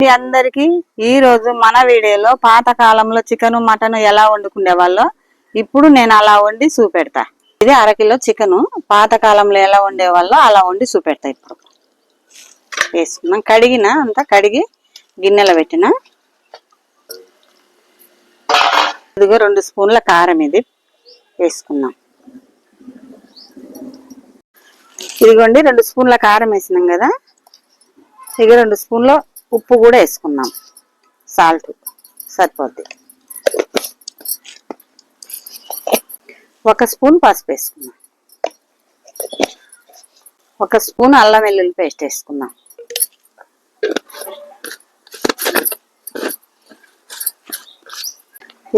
మీ అందరికి ఈ రోజు మన వీడియోలో పాత కాలంలో చికెన్ మటన్ ఎలా వండుకునే వాళ్ళో ఇప్పుడు నేను అలా వండి చూపెడతా. ఇది అరకిలో చికెన్ పాత కాలంలో ఎలా వండేవాళ్ళో అలా వండి చూపెడతా ఇప్పుడు. వేసుకున్నాం కడిగిన అంతా కడిగి గిన్నెలో పెట్టిన. ఇదిగో రెండు స్పూన్ల కారం ఇది. వేసుకున్నాం ఇదిగోండి రెండు స్పూన్ల కారం వేసినాం కదా. ఇక రెండు స్పూన్లు ఉప్పు కూడా వేసుకున్నాం. సాల్ట్ సరిపోద్ది. ఒక స్పూన్ పసుపు వేసుకున్నాం. ఒక స్పూన్ అల్లం వెల్లుల్లి పేస్ట్ వేసుకున్నాం.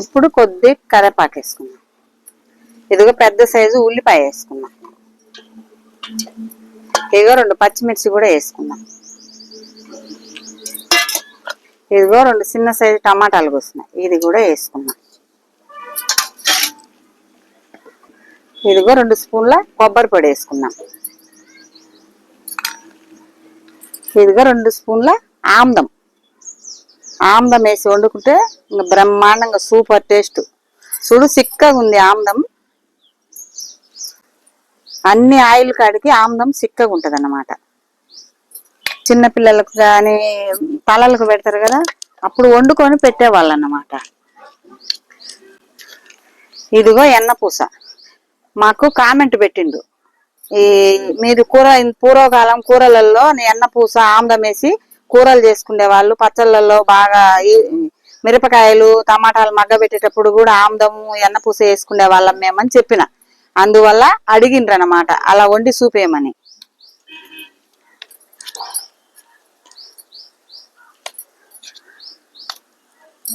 ఇప్పుడు కొద్ది కరేపాకు వేసుకున్నాం. ఇదిగో పెద్ద సైజు ఉల్లిపాయ వేసుకున్నాం. ఇదిగో రెండు పచ్చిమిర్చి కూడా వేసుకున్నాం. ఇదిగో రెండు చిన్న సైజు టమాటాలు కోసినాయి ఇది కూడా వేసుకున్నాం. ఇదిగో రెండు స్పూన్ల కొబ్బరి పొడి వేసుకున్నాం. ఇదిగో రెండు స్పూన్ల ఆమ్దం. ఆమ్దం వేసి వండుకుంటే ఇంకా బ్రహ్మాండంగా సూపర్ టేస్ట్. చూడు సిక్కగా ఉంది ఆమ్దం. అన్ని ఆయిల్ కాడికి ఆమ్దం సిక్కగా ఉంటుంది అన్నమాట చిన్నపిల్లలకు కానీ తలలకు పెడతారు కదా అప్పుడు వండుకొని పెట్టేవాళ్ళు అన్నమాట ఇదిగో ఎన్నపూస. మాకు కామెంట్ పెట్టిండు. ఈ మీరు కూర పూర్వకాలం కూరలలో ఎన్నపూస ఆమ్దం వేసి కూరలు చేసుకునే వాళ్ళు. పచ్చళ్ళల్లో బాగా ఈ- మిరపకాయలు టమాటాలు మగ్గ పెట్టేటప్పుడు కూడా ఆమ్దము ఎన్నపూస వేసుకునే వాళ్ళం మేమని చెప్పిన. అందువల్ల అడిగిండ్రనమాట అలా వండి చూపేయమని.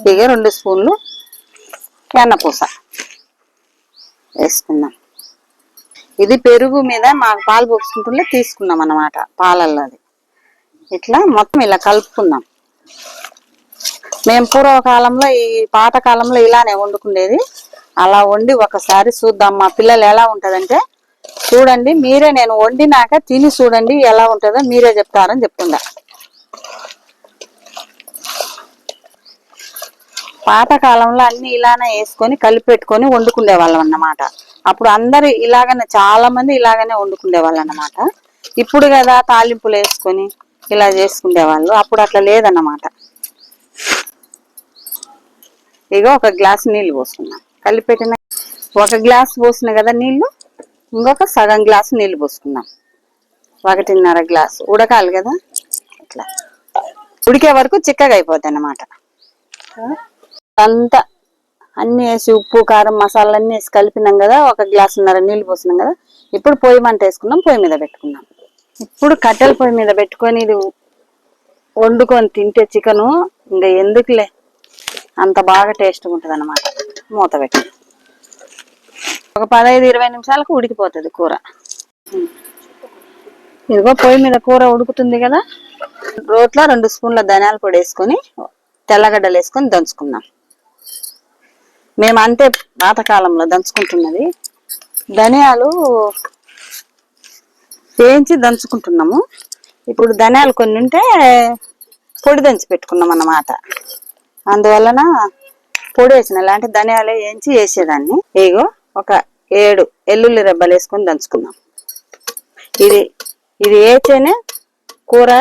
ఇక రెండు స్పూన్లు వెన్నపూస వేసుకుందాం. ఇది పెరుగు మీద మాకు పాలు పోసుకుంటుంటే తీసుకున్నాం అన్నమాట పాలల్లో అది. ఇట్లా మొత్తం ఇలా కలుపుకుందాం. మేము పూర్వకాలంలో ఈ పాతకాలంలో ఇలానే వండుకునేది. అలా వండి ఒకసారి చూద్దాం మా పిల్లలు ఎలా ఉంటుందంటే చూడండి మీరే నేను వండినాక తిని చూడండి ఎలా ఉంటుందో మీరే చెప్తారని చెప్తుందా పాత కాలంలో అన్ని ఇలానే వేసుకొని కలిపి పెట్టుకొని వండుకునే వాళ్ళం అన్నమాట. అప్పుడు అందరు ఇలాగనే చాలా మంది ఇలాగనే వండుకునే వాళ్ళు అన్నమాట. ఇప్పుడు కదా తాలింపులు వేసుకొని ఇలా చేసుకునే వాళ్ళు అప్పుడు అట్లా లేదన్నమాట. ఇక ఒక గ్లాస్ నీళ్ళు పోసుకున్నాం. కలిపెట్టిన ఒక గ్లాస్ పోసిన కదా నీళ్ళు ఇంకొక సగం గ్లాసు నీళ్ళు పోసుకున్నాం. ఒకటిన్నర గ్లాసు. ఉడకాలి కదా? ఇట్లా ఉడికే వరకు చిక్కగా అయిపోద్ది అన్నమాట. అంతా అన్ని వేసి ఉప్పు కారం మసాలా అన్ని వేసి కలిపినాం కదా ఒక గ్లాసున్నర నీళ్ళు పోసినాం కదా. ఇప్పుడు పొయ్యి మంట వేసుకున్నాం పొయ్యి మీద పెట్టుకున్నాం. ఇప్పుడు కట్టెల పొయ్యి మీద పెట్టుకొని ఇది వండుకొని తింటే చికెను ఇంకా ఎందుకులే? అంత బాగా టేస్ట్గా ఉంటుంది అనమాట మూత పెట్టి. ఒక పదహైదు ఇరవై నిమిషాలకు ఉడికిపోతుంది కూర. ఇదిగో పొయ్యి మీద కూర ఉడుకుతుంది కదా. రోట్లో రెండు స్పూన్ల ధనియాల పొడి వేసుకొని తెల్లగడ్డలు వేసుకొని దంచుకున్నాం. మేము అంతే పాతకాలంలో దంచుకుంటున్నది. ధనియాలు వేయించి దంచుకుంటున్నాము. ఇప్పుడు ధనియాలు కొన్ని ఉంటే పొడి దంచి పెట్టుకున్నాం అన్నమాట. అందువలన పొడి వేసిన లాంటి ధనియాలు వేయించి వేసేదాన్ని. ఇగో ఒక ఏడు ఎల్లుల్లి రెబ్బలు వేసుకొని దంచుకున్నాం. ఇది ఇది వేస్తేనే కూర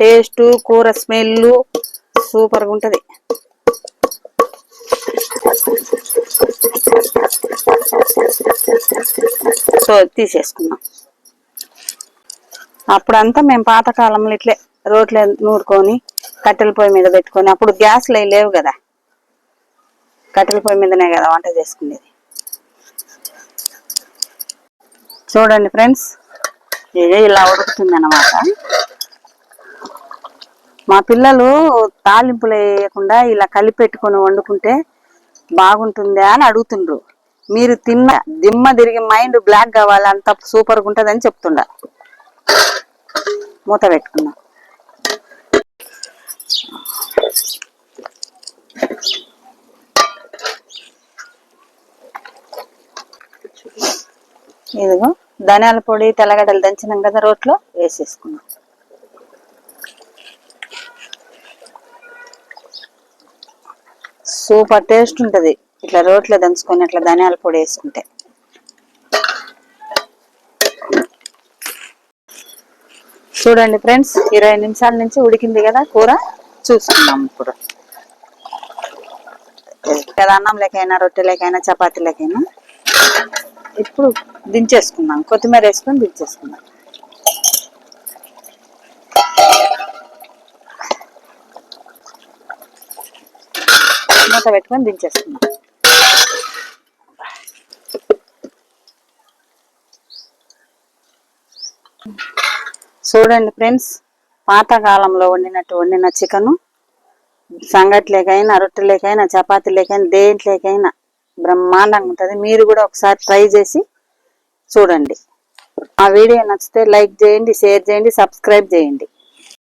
టేస్ట్ కూర స్మెల్ సూపర్గా ఉంటుంది సో తీసేసుకున్నాం అప్పుడంతా మేము పాతకాలంలో ఇట్లే రోట్లో నూరుకొని కట్టెల పొయ్యి మీద పెట్టుకొని అప్పుడు గ్యాస్లు లేవు కదా. కట్టెల పొయ్యి మీదనే కదా వంట చేసుకునేది. చూడండి ఫ్రెండ్స్ ఇదే ఇలా ఉడుకుతుంది అనమాట మా పిల్లలు తాలింపులు వేయకుండా ఇలా కలిపెట్టుకొని వండుకుంటే బాగుంటుందా అని అడుగుతుండ్రు. మీరు తిన్న దిమ్మ తిరిగి మైండ్ బ్లాక్ కావాలి అంత సూపర్గా ఉంటుందని చెప్తుండ. మూత పెట్టుకున్నా. ఇదిగో ధనియాల పొడి తెల్లగడ్డలు దంచినాం కదా రోట్లో వేసేసుకున్నాం. సూపర్ టేస్ట్ ఉంటది. ఇట్లా రోట్లో దంచుకొని అట్లా ధనియాల పొడి వేసుకుంటే. చూడండి ఫ్రెండ్స్ ఇరవై నిమిషాల నుంచి ఉడికింది కదా కూర? చూసుకుందాం ఇప్పుడు. కదా అన్నం లేకైనా రొట్టెలకైనా చపాతీలకైనా ఇప్పుడు దించేసుకుందాం. కొత్తిమీర వేసుకొని దించేసుకుందాం. మూత పెట్టుకొని దించేసుకుందాం. చూడండి ఫ్రెండ్స్ పాతకాలంలో వండినట్టు వండిన చికెను సంగట్లేకైనా రొట్టెలేకైనా చపాతీలేకైనా దేంట్లేకైనా బ్రహ్మాండంగా ఉంటుంది. మీరు కూడా ఒకసారి ట్రై చేసి చూడండి. ఆ వీడియో నచ్చితే లైక్ చేయండి షేర్ చేయండి సబ్స్క్రైబ్ చేయండి.